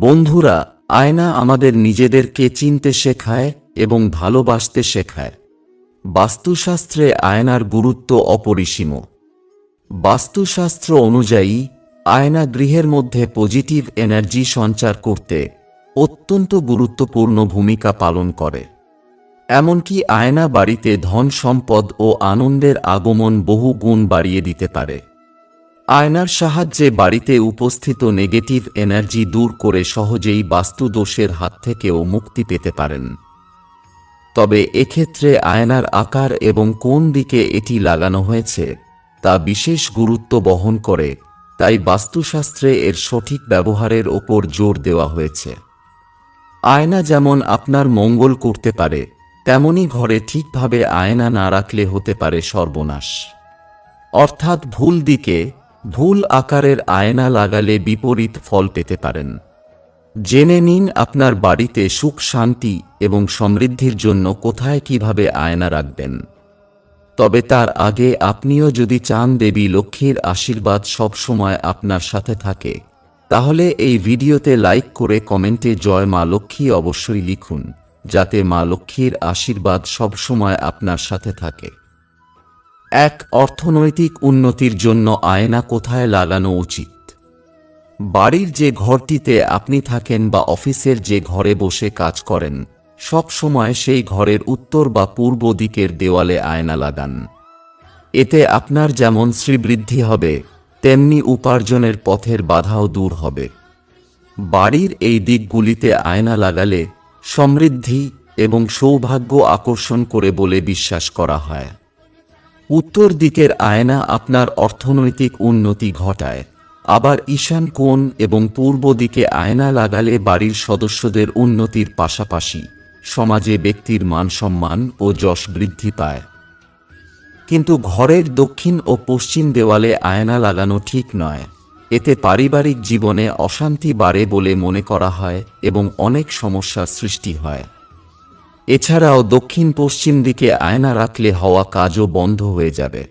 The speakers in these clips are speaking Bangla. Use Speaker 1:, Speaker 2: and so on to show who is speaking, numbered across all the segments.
Speaker 1: বন্ধুরা, আয়না আমাদের নিজেদেরকে চিনতে শেখায় এবং ভালোবাসতে শেখায়। বাস্তুশাস্ত্রে আয়নার গুরুত্ব অপরিসীম। বাস্তুশাস্ত্র অনুযায়ী, আয়না গৃহের মধ্যে পজিটিভ এনার্জি সঞ্চার করতে অত্যন্ত গুরুত্বপূর্ণ ভূমিকা পালন করে। এমনকি আয়না বাড়িতে ধন সম্পদ ও আনন্দের আগমন বহু গুণ বাড়িয়ে দিতে পারে। আয়নার সাহায্যে বাড়িতে উপস্থিত নেগেটিভ এনার্জি দূর করে সহজেই বাস্তু দোষের হাত থেকেও মুক্তি পেতে পারেন। তবে এক্ষেত্রে আয়নার আকার এবং কোন দিকে এটি লাগানো হয়েছে, তা বিশেষ গুরুত্ব বহন করে, তাই বাস্তুশাস্ত্রে এর সঠিক ব্যবহারের ওপর জোর দেওয়া হয়েছে। আয়না যেমন আপনার মঙ্গল করতে পারে, তেমনি ঘরে ঠিকভাবে আয়না না রাখলে হতে পারে সর্বনাশ। অর্থাৎ ভুল দিকে ভুল আকারের আয়না লাগালে বিপরীত ফল পেতে পারেন। জেনে নিন আপনার বাড়িতে সুখ, শান্তি এবং সমৃদ্ধির জন্য কোথায় কীভাবে আয়না রাখবেন। তবে তার আগে আপনিও যদি চান দেবী লক্ষ্মীর আশীর্বাদ সবসময় আপনার সাথে থাকে, তাহলে এই ভিডিওতে লাইক করে কমেন্টে জয় মা লক্ষ্মী অবশ্যই লিখুন, যাতে মা লক্ষ্মীর আশীর্বাদ সবসময় আপনার সাথে থাকে। এক অর্থনৈতিক উন্নতির জন্য আয়না কোথায় লাগানো উচিত? বাড়ির যে ঘরটিতে আপনি থাকেন বা অফিসের যে ঘরে বসে কাজ করেন, সব সময় সেই ঘরের উত্তর বা পূর্ব দিকের দেওয়ালে আয়না লাগান। এতে আপনার যেমন শ্রীবৃদ্ধি হবে, তেমনি উপার্জনের পথের বাধাও দূর হবে। বাড়ির এই দিকগুলিতে আয়না লাগালে সমৃদ্ধি এবং সৌভাগ্য আকর্ষণ করে বলে বিশ্বাস করা হয়। উত্তর দিকের আয়না আপনার অর্থনৈতিক উন্নতি ঘটায়। আবার ঈশান কোণ এবং পূর্ব দিকে আয়না লাগালে বাড়ির সদস্যদের উন্নতির পাশাপাশি সমাজে ব্যক্তির মান সম্মান ও যশ বৃদ্ধি পায়। কিন্তু ঘরের দক্ষিণ ও পশ্চিম দেওয়ালে আয়না লাগানো ঠিক নয়। এতে পারিবারিক জীবনে অশান্তি বাড়ে বলে মনে করা হয় এবং অনেক সমস্যার সৃষ্টি হয়। এছাড়াও দক্ষিণ পশ্চিম দিকে আয়না রাখলে হওয়া কাজও বন্ধ হয়ে যাবে।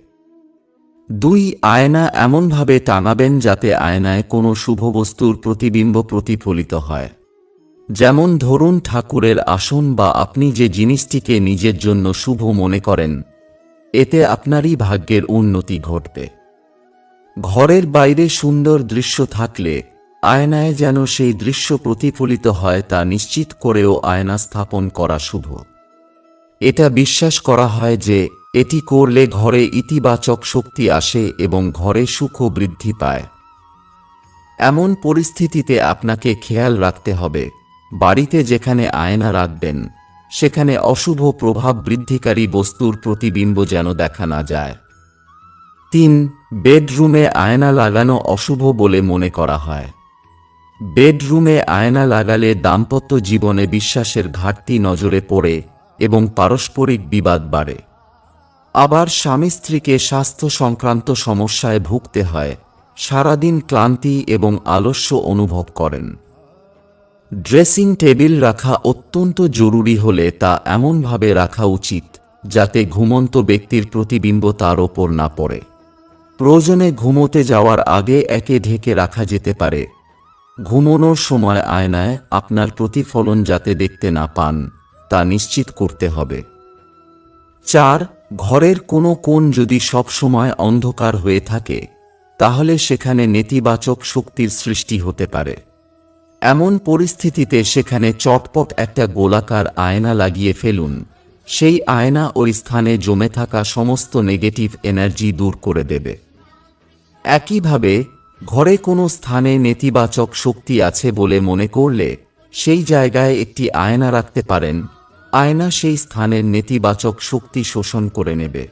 Speaker 1: দুই আয়না এমনভাবে টানাবেন যাতে আয়নায় কোনো শুভ বস্তুর প্রতিবিম্ব প্রতিফলিত হয়। যেমন ধরুন ঠাকুরের আসন বা আপনি যে জিনিসটিকে নিজের জন্য শুভ মনে করেন, এতে আপনারই ভাগ্যের উন্নতি ঘটবে। ঘরের বাইরে সুন্দর দৃশ্য থাকলে আয়নায় যেন সেই দৃশ্য প্রতিফলিত হয় তা নিশ্চিত করেও আয়না স্থাপন করা শুভ। এটা বিশ্বাস করা হয় যে এটি করলে ঘরে ইতিবাচক শক্তি আসে এবং ঘরে সুখ বৃদ্ধি পায়। এমন পরিস্থিতিতে আপনাকে খেয়াল রাখতে হবে, বাড়িতে যেখানে আয়না রাখবেন, সেখানে অশুভ প্রভাব বৃদ্ধিকারী বস্তুর প্রতিবিম্ব যেন দেখা না যায়। তিন, বেডরুমে আয়না লাগানো অশুভ বলে মনে করা হয়। বেডরুমে আয়না লাগালে দাম্পত্য জীবনে বিশ্বাসের ঘাটতি নজরে পড়ে এবং পারস্পরিক বিবাদ বাড়ে। আবার স্বামী স্ত্রীকে স্বাস্থ্য সংক্রান্ত সমস্যায় ভুগতে হয়, সারাদিন ক্লান্তি এবং আলস্য অনুভব করেন। ড্রেসিং টেবিল রাখা অত্যন্ত জরুরি হলে তা এমনভাবে রাখা উচিত যাতে ঘুমন্ত ব্যক্তির প্রতিবিম্ব তার ওপর না পড়ে। প্রয়োজনে ঘুমোতে যাওয়ার আগে একে ঢেকে রাখা যেতে পারে। ঘুমোনোর সময় আয়নায় আপনার প্রতিফলন যাতে দেখতে না পান, তা নিশ্চিত করতে হবে। চার, ঘরের কোনো কোণ যদি সবসময় অন্ধকার হয়ে থাকে, তাহলে সেখানে নেতিবাচক শক্তির সৃষ্টি হতে পারে। এমন পরিস্থিতিতে সেখানে চটপট একটা গোলাকার আয়না লাগিয়ে ফেলুন, সেই আয়না ওই স্থানে জমে থাকা সমস্ত নেগেটিভ এনার্জি দূর করে দেবে। একইভাবে ঘরে কোনো স্থানে নেতিবাচক শক্তি আছে বলে মনে করলে সেই জায়গায় একটি আয়না রাখতে পারেন। আয়না সেই স্থানের নেতিবাচক শক্তি শোষণ করে নেবে।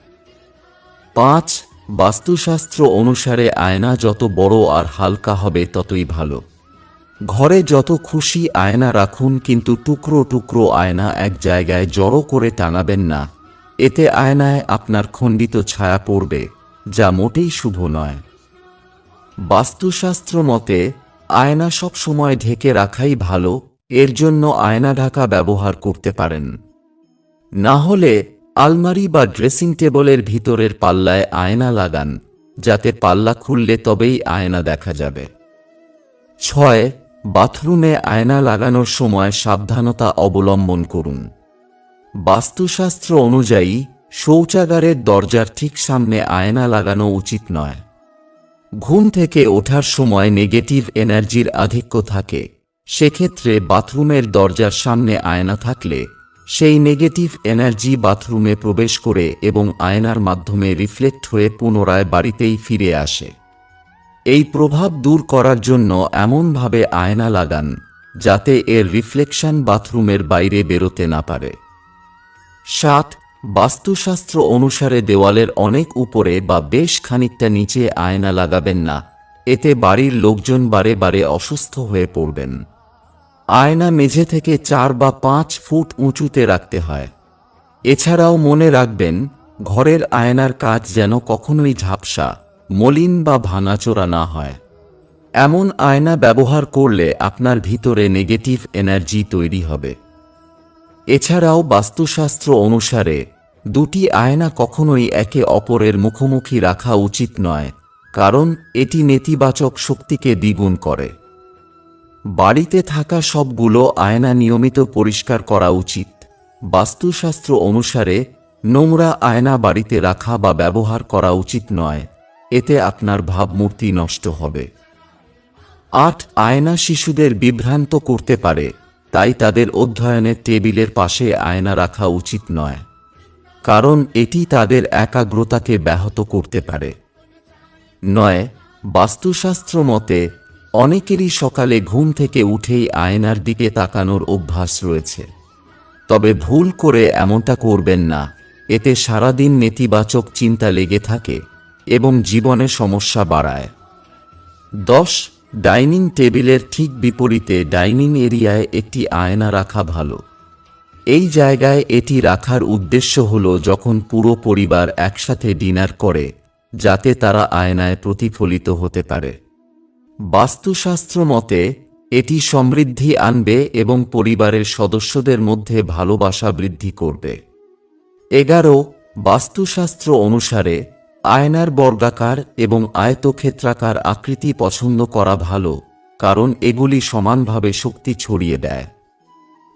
Speaker 1: পাঁচ, বাস্তুশাস্ত্র অনুসারে আয়না যত বড় আর হালকা হবে ততই ভালো। ঘরে যত খুশি আয়না রাখুন, কিন্তু টুকরো টুকরো আয়না এক জায়গায় জড়ো করে টানাবেন না। এতে আয়নায় আপনার খণ্ডিত ছায়া পড়বে, যা মোটেই শুভ নয়। বাস্তুশাস্ত্র মতে, আয়না সব সময় ঢেকে রাখাই ভালো, এর জন্য আয়না ঢাকা ব্যবহার করতে পারেন। না হলে, আলমারি বা ড্রেসিং টেবলের ভিতরের পাল্লায় আয়না লাগান, যাতে পাল্লা খুললে তবেই আয়না দেখা যাবে। ছয়, বাথরুমে আয়না লাগানোর সময় সাবধানতা অবলম্বন করুন। বাস্তুশাস্ত্র অনুযায়ী, শৌচাগারের দরজার ঠিক সামনে আয়না লাগানো উচিত নয়। ঘুম থেকে ওঠার সময় নেগেটিভ এনার্জির আধিক্য থাকে। সেক্ষেত্রে বাথরুমের দরজার সামনে আয়না থাকলে, সেই নেগেটিভ এনার্জি বাথরুমে প্রবেশ করে এবং আয়নার মাধ্যমে রিফ্লেক্ট হয়ে পুনরায় বাড়িতেই ফিরে আসে। এই প্রভাব দূর করার জন্য এমনভাবে আয়না লাগান, যাতে এর রিফ্লেকশন বাথরুমের বাইরে বেরোতে না পারে। সাত বাস্তুশাস্ত্র অনুসারে দেওয়ালের অনেক উপরে বা বেশ খানিকটা নিচে আয়না লাগাবেন না, এতে বাড়ির লোকজন বারে বারে অসুস্থ হয়ে পড়বেন। আয়না মেঝে থেকে চার বা পাঁচ ফুট উঁচুতে রাখতে হয়। এছাড়াও মনে রাখবেন, ঘরের আয়নার কাজ যেন কখনোই ঝাপসা, মলিন বা ভাঙাচোরা না হয়। এমন আয়না ব্যবহার করলে আপনার ভিতরে নেগেটিভ এনার্জি তৈরি হবে। এছাড়াও বাস্তুশাস্ত্র অনুসারে, দুটি আয়না কখনোই একে অপরের মুখোমুখি রাখা উচিত নয়, কারণ এটি নেতিবাচক শক্তিকে দ্বিগুণ করে। বাড়িতে থাকা সবগুলো আয়না নিয়মিত পরিষ্কার করা উচিত। বাস্তুশাস্ত্র অনুসারে, নোংরা আয়না বাড়িতে রাখা বা ব্যবহার করা উচিত নয়, এতে আপনার ভাবমূর্তি নষ্ট হবে। আট, আয়না শিশুদের বিভ্রান্ত করতে পারে। তাই তাদের অধ্যয়নের টেবিলের পাশে আয়না রাখা উচিত নয়, কারণ এটি তাদের একাগ্রতাকে ব্যাহত করতে পারে। নয়, বাস্তুশাস্ত্র মতে, অনেকেরই সকালে ঘুম থেকে উঠেই আয়নার দিকে তাকানোর অভ্যাস রয়েছে। তবে ভুল করে এমনটা করবেন না, এতে সারাদিন নেতিবাচক চিন্তা লেগে থাকে এবং জীবনে সমস্যা বাড়ায়। দশ ডাইনিং টেবিলের ঠিক বিপরীতে ডাইনিং এরিয়ায় একটি আয়না রাখা ভালো। এই জায়গায় এটি রাখার উদ্দেশ্য হল যখন পুরো পরিবার একসাথে ডিনার করে, যাতে তারা আয়নায় প্রতিফলিত হতে পারে। বাস্তুশাস্ত্র মতে, এটি সমৃদ্ধি আনবে এবং পরিবারের সদস্যদের মধ্যে ভালোবাসা বৃদ্ধি করবে। এগারো, বাস্তুশাস্ত্র অনুসারে আয়নার বর্গাকার এবং আয়তক্ষেত্রাকার আকৃতি পছন্দ করা ভালো, কারণ এগুলি সমানভাবে শক্তি ছড়িয়ে দেয়।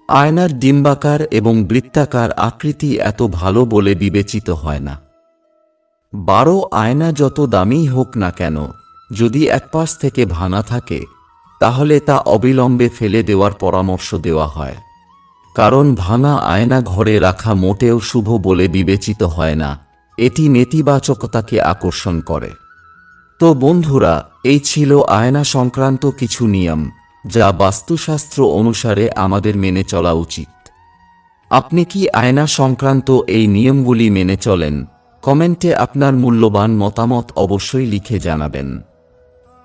Speaker 1: আয়নার ডিম্বাকার এবং বৃত্তাকার আকৃতি এত ভালো বলে বিবেচিত হয় না। বারো আয়না যত দামি হোক না কেন, যদি এক পাশ থেকে ভাঙা থাকে, তাহলে তা অবিলম্বে ফেলে দেওয়ার পরামর্শ দেওয়া হয়। কারণ ভাঙা আয়না ঘরে রাখা মোটেও শুভ বলে বিবেচিত হয় না। এটি নেতিবাচকতাকে আকর্ষণ করে। তো বন্ধুরা, এই ছিল আয়না সংক্রান্ত কিছু নিয়ম, যা বাস্তুশাস্ত্র অনুসারে আমাদের মেনে চলা উচিত। আপনি কি আয়না সংক্রান্ত এই নিয়মগুলি মেনে চলেন? কমেন্টে আপনার মূল্যবান মতামত অবশ্যই লিখে জানাবেন।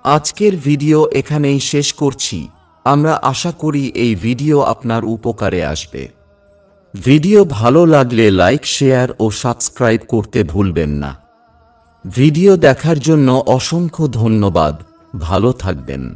Speaker 1: আজকের ভিডিও এখানেই শেষ করছি। আমরা আশা করি এই ভিডিও আপনার উপকারে আসবে। ভিডিও ভালো লাগলে লাইক, শেয়ার ও সাবস্ক্রাইব করতে ভুলবেন না। ভিডিও দেখার জন্য অসংখ্য ধন্যবাদ। ভালো থাকবেন।